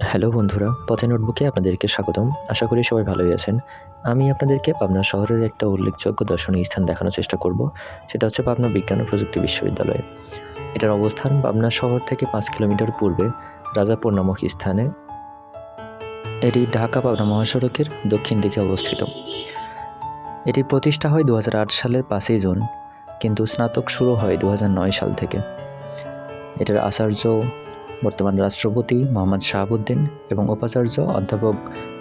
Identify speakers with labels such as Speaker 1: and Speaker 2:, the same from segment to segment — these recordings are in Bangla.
Speaker 1: হ্যালো বন্ধুরা, পথে নোটবুকে আপনাদেরকে স্বাগতম। আশা করি সবাই ভালোই আছেন। আমি আপনাদেরকে পাবনা শহরের একটা উল্লেখযোগ্য দর্শনীয় স্থান দেখানোর চেষ্টা করব। সেটা হচ্ছে পাবনা বিজ্ঞান ও প্রযুক্তি বিশ্ববিদ্যালয়। এটার অবস্থান পাবনা শহর থেকে পাঁচ কিলোমিটার পূর্বে রাজাপুর নামক স্থানে। এটি ঢাকা পাবনা মহাসড়কের দক্ষিণ দিকে অবস্থিত। এটি প্রতিষ্ঠা হয় দু হাজার আট সালের পাঁচই জুন, কিন্তু স্নাতক শুরু হয় দু হাজার নয় সাল থেকে। এটার আচার্য বর্তমান রাষ্ট্রপতি মোহাম্মদ শাহাবুদ্দিন এবং উপাচার্য অধ্যাপক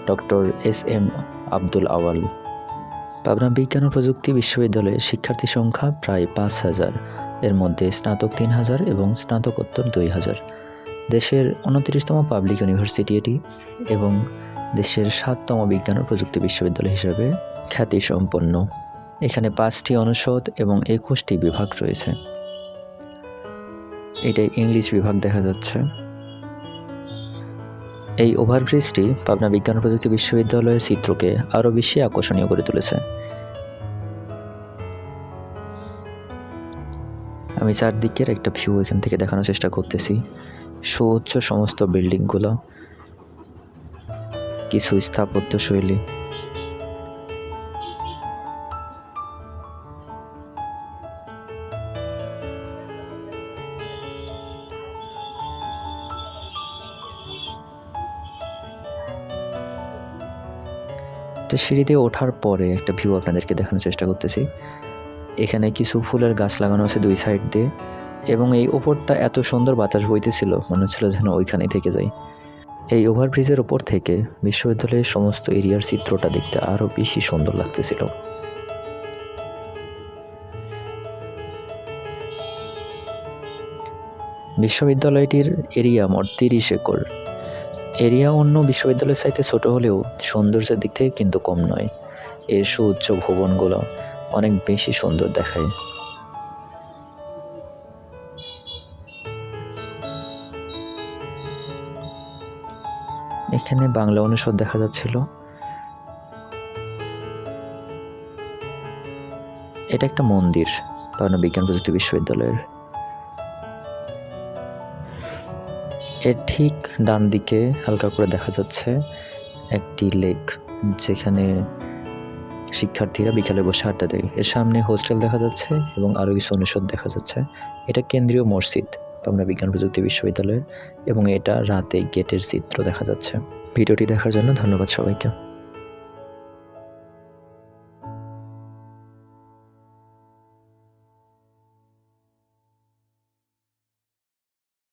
Speaker 1: doctor S M Abdul Awal. Pabna বিজ্ঞান ও প্রযুক্তি বিশ্ববিদ্যালয়ে শিক্ষার্থী সংখ্যা প্রায় পাঁচ হাজার। এর মধ্যে স্নাতক তিন হাজার এবং স্নাতকোত্তর দুই হাজার। দেশের উনত্রিশতম পাবলিক ইউনিভার্সিটি এটি এবং দেশের সাততম বিজ্ঞান ও প্রযুক্তি বিশ্ববিদ্যালয় হিসেবে খ্যাতি সম্পন্ন এখানে পাঁচটি অনুষদ এবং একুশটি বিভাগ রয়েছে। এটা ইংলিশ বিভাগ দেখা যাচ্ছে। এই ওভারব্রিজটি পাবনা বিজ্ঞান প্রযুক্তি বিশ্ববিদ্যালয়ের চিত্রকে আরও বেশি আকর্ষণীয় করে তুলেছে। আমি চারদিকের একটা ভিউ এখান থেকে দেখানোর চেষ্টা করতেছি। সুউচ্চ সমস্ত বিল্ডিংগুলো, কিছু স্থাপত্য শৈলী তো সিঁড়ি দিয়ে ওঠার পরে একটা ভিউ আপনাদেরকে দেখানোর চেষ্টা করতেছি। এখানে কিছু ফুলের গাছ লাগানো আছে দুই সাইড দিয়ে এবং এই ওপরটা এত সুন্দর বাতাস বইতেছিল, মনে হচ্ছিল যেন ওইখানেই থেকে যাই। এই ওভারব্রিজের ওপর থেকে বিশ্ববিদ্যালয়ের সমস্ত এরিয়ার চিত্রটা দেখতে আরও বেশি সুন্দর লাগতেছিল। বিশ্ববিদ্যালয়টির এরিয়া মোট তিরিশ একর। এরিয়া অন্য বিশ্ববিদ্যালয়ের চাইতে ছোট হলেও সৌন্দর্যের দিক থেকে কিন্তু কম নয়। এর সুউচ্চ ভবনগুলো অনেক বেশি সুন্দর দেখায়। এখানে বাংলা অনুষদ দেখা যাচ্ছিল। এটা একটা মন্দির পাবনা বিজ্ঞান প্রযুক্তি বিশ্ববিদ্যালয়ের। এর ঠিক ডান দিকে হালকা করে দেখা যাচ্ছে একটি লেক, যেখানে শিক্ষার্থীরা বিকালে বসে আড্ডা দেয়। এর সামনে হোস্টেল দেখা যাচ্ছে এবং আরও কিছু অনুষদ দেখা যাচ্ছে। এটা কেন্দ্রীয় মসজিদ পাবনা বিজ্ঞান প্রযুক্তি বিশ্ববিদ্যালয়ের, এবং এটা রাতে গেটের চিত্র দেখা যাচ্ছে। ভিডিওটি দেখার জন্য ধন্যবাদ সবাইকে।